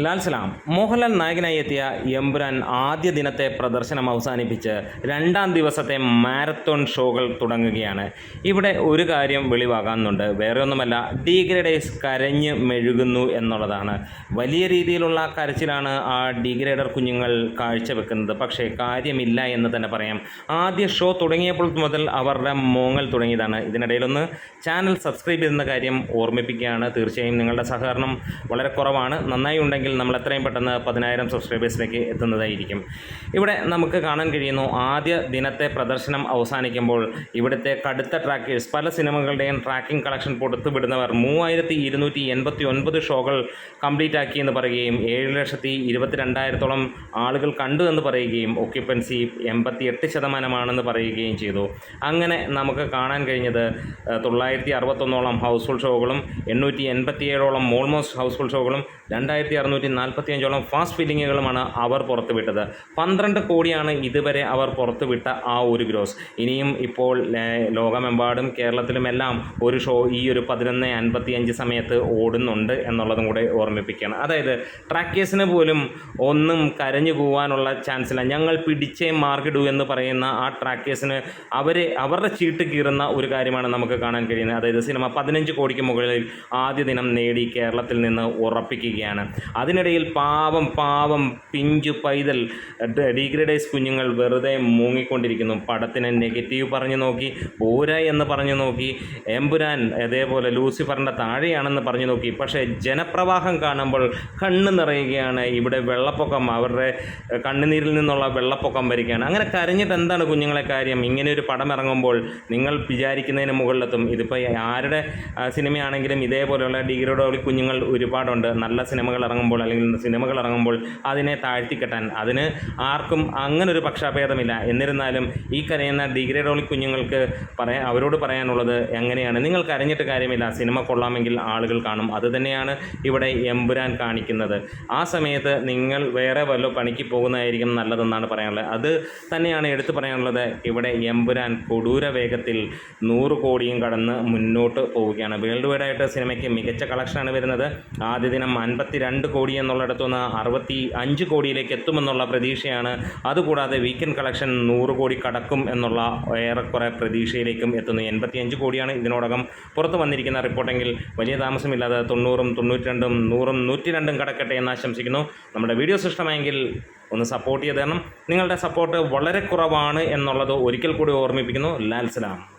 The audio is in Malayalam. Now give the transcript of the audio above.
ലാൽ സലാം. മോഹൻലാൽ നായകനായി എത്തിയ എമ്പുരാൻ ആദ്യ ദിനത്തെ പ്രദർശനം അവസാനിപ്പിച്ച് രണ്ടാം ദിവസത്തെ മാരത്തോൺ ഷോകൾ തുടങ്ങുകയാണ്. ഇവിടെ ഒരു കാര്യം വെളിവാകാനുണ്ട്. വേറെ ഒന്നുമല്ല ഡീഗ്രേഡേഴ്സ് കരഞ്ഞ് മെഴുകുന്നു എന്നുള്ളതാണ്. വലിയ രീതിയിലുള്ള കരച്ചിലാണ് ആ ഡീഗ്രേഡർ കുഞ്ഞുങ്ങൾ കാഴ്ചവെക്കുന്നത്. പക്ഷേ കാര്യമില്ല എന്ന് തന്നെ പറയാം. ആദ്യ ഷോ തുടങ്ങിയപ്പോൾ മുതൽ അവരുടെ മോങ്ങൽ തുടങ്ങിയതാണ്. ഇതിനിടയിലൊന്ന് ചാനൽ സബ്സ്ക്രൈബ് ചെയ്യുന്ന കാര്യം ഓർമ്മിപ്പിക്കുകയാണ്. തീർച്ചയായും നിങ്ങളുടെ സഹകരണം വളരെ കുറവാണ്. നന്നായി ഉണ്ടെങ്കിൽ നമ്മൾ എത്രയും പെട്ടെന്ന് പതിനായിരം സബ്സ്ക്രൈബേഴ്സിലേക്ക് എത്തുന്നതായിരിക്കും. ഇവിടെ നമുക്ക് കാണാൻ കഴിയുന്നു ആദ്യ ദിനത്തെ പ്രദർശനം അവസാനിക്കുമ്പോൾ ഇവിടുത്തെ കടുത്ത ട്രാക്കേഴ്സ് പല സിനിമകളുടെയും ട്രാക്കിംഗ് കളക്ഷൻ കൊടുത്തു വിടുന്നവർ മൂവായിരത്തി ഇരുന്നൂറ്റി എൺപത്തി ഒൻപത് ഷോകൾ കംപ്ലീറ്റ് ആക്കി എന്ന് പറയുകയും ഏഴ് ലക്ഷത്തി ഇരുപത്തിരണ്ടായിരത്തോളം ആളുകൾ കണ്ടു എന്ന് പറയുകയും ഒക്യുപ്പൻസി എൺപത്തി എട്ട് ശതമാനമാണെന്ന് പറയുകയും ചെയ്തു. അങ്ങനെ നമുക്ക് കാണാൻ കഴിഞ്ഞത് തൊള്ളായിരത്തി അറുപത്തൊന്നോളം ഹൗസ്ഫുൾ ഷോകളും എണ്ണൂറ്റി എൺപത്തിയേഴോളം ഓൾമോസ്റ്റ് ഹൗസ്ഫുൾ ഷോകളും രണ്ടായിരത്തി അറുന്നൂറ്റി നാൽപ്പത്തി അഞ്ചോളം ഫാസ്റ്റ് ഫില്ലിങ്ങുകളുമാണ് അവർ പുറത്തുവിട്ടത്. പന്ത്രണ്ട് കോടിയാണ് ഇതുവരെ അവർ പുറത്തുവിട്ട ആ ഒരു ഗ്രോസ് ഇനിയും ഇപ്പോൾ ലോകമെമ്പാടും കേരളത്തിലുമെല്ലാം ഒരു ഷോ ഈ ഒരു പതിനൊന്ന് അൻപത്തി അഞ്ച് സമയത്ത് ഓടുന്നുണ്ട് എന്നുള്ളതും കൂടെ ഓർമ്മിപ്പിക്കുകയാണ്. അതായത് ട്രാക്കേഴ്സിന് പോലും ഒന്നും കരഞ്ഞു പോകാനുള്ള ചാൻസ് ഇല്ല ഞങ്ങൾ പിടിച്ചേ മാർക്കിടൂ എന്ന് പറയുന്ന ആ ട്രാക്കേഴ്സിന് അവരെ അവരുടെ ചീട്ട് കീറുന്ന ഒരു കാര്യമാണ് നമുക്ക് കാണാൻ കഴിയുന്നത്. അതായത് സിനിമ പതിനഞ്ച് കോടിക്ക് മുകളിൽ ആദ്യ ദിനം നേടി കേരളത്തിൽ നിന്ന് ഉറപ്പിക്കുകയാണ്. അതിനിടയിൽ പാവം പാവം പിഞ്ചു പൈതൽ ഡീഗ്രഡൈസ് കുഞ്ഞുങ്ങൾ വെറുതെ മൂങ്ങിക്കൊണ്ടിരിക്കുന്നു. പടത്തിന് നെഗറ്റീവ് പറഞ്ഞു നോക്കി പോര എന്ന് പറഞ്ഞു നോക്കി എമ്പുരാൻ അതേപോലെ ലൂസിഫറിന്റെ താഴെയാണെന്ന് പറഞ്ഞു നോക്കി. പക്ഷേ ജനപ്രവാഹം കാണുമ്പോൾ കണ്ണ് നിറയുകയാണ്. ഇവിടെ വെള്ളപ്പൊക്കം അവരുടെ കണ്ണുനീരിൽ നിന്നുള്ള വെള്ളപ്പൊക്കം വരികയാണ്. അങ്ങനെ കരഞ്ഞിട്ട് എന്താണ് കുഞ്ഞുങ്ങളെ കാര്യം? ഇങ്ങനെ ഒരു പടം ഇറങ്ങുമ്പോൾ നിങ്ങൾ വിചാരിക്കുന്നതിന് മുകളിലെത്തും. ഇതിപ്പോൾ ആരുടെ സിനിമയാണെങ്കിലും ഇതേപോലെയുള്ള ഡിഗ്രിഡോളി കുഞ്ഞുങ്ങൾ ഒരുപാടുണ്ട്. നല്ല സിനിമകൾ ഇറങ്ങുമ്പോൾ അല്ലെങ്കിൽ സിനിമകൾ ഇറങ്ങുമ്പോൾ അതിനെ താഴ്ത്തിക്കെട്ടാൻ അതിന് ആർക്കും അങ്ങനെ ഒരു പക്ഷാഭേദമില്ല. എന്നിരുന്നാലും ഈ കരയുന്ന ഡിഗ്രേഡോളി കുഞ്ഞുങ്ങൾക്ക് പറയാൻ അവരോട് പറയാനുള്ളത് എങ്ങനെയാണ്? നിങ്ങൾ അറിഞ്ഞിട്ട് കാര്യമില്ല. സിനിമ കൊള്ളാമെങ്കിൽ ആളുകൾ കാണും. അതുതന്നെയാണ് ഇവിടെ എമ്പുരാൻ കാണിക്കുന്നത്. ആ സമയത്ത് നിങ്ങൾ വേറെ വല്ല പണിക്ക് പോകുന്നതായിരിക്കും നല്ലതെന്നാണ് പറയാനുള്ളത്. അത് തന്നെയാണ് എടുത്തു പറയാനുള്ളത്. ഇവിടെ എമ്പുരാൻ കൊടൂര വേഗത്തിൽ നൂറ് കോടിയും കടന്ന് മുന്നോട്ട് പോവുകയാണ്. വേൾഡ് വൈഡായിട്ട് സിനിമയ്ക്ക് മികച്ച കളക്ഷനാണ് വരുന്നത്. ആദ്യ ദിനം അൻപത്തി രണ്ട് കോടി എന്നുള്ളിടത്തു നിന്ന് അറുപത്തി അഞ്ച് കോടിയിലേക്ക് എത്തുമെന്നുള്ള പ്രതീക്ഷയാണ്. അതുകൂടാതെ വീക്കെൻഡ് കളക്ഷൻ നൂറ് കോടി കടക്കും എന്നുള്ള ഏറെക്കുറെ പ്രതീക്ഷയിലേക്കും എത്തുന്നു. എൺപത്തി അഞ്ച് കോടിയാണ് ഇതിനോടകം പുറത്തു വന്നിരിക്കുന്ന റിപ്പോർട്ടെങ്കിൽ വലിയ താമസമില്ലാതെ തൊണ്ണൂറും തൊണ്ണൂറ്റി രണ്ടും നൂറും നൂറ്റി രണ്ടും കടക്കട്ടെ എന്ന് ആശംസിക്കുന്നു. നമ്മുടെ വീഡിയോ ഇഷ്ടമായെങ്കിൽ ഒന്ന് സപ്പോർട്ട് ചെയ്ത് തരണം. നിങ്ങളുടെ സപ്പോർട്ട് വളരെ കുറവാണ് എന്നുള്ളത് ഒരിക്കൽ കൂടി ഓർമ്മിപ്പിക്കുന്നു. ലാൽ സലാം.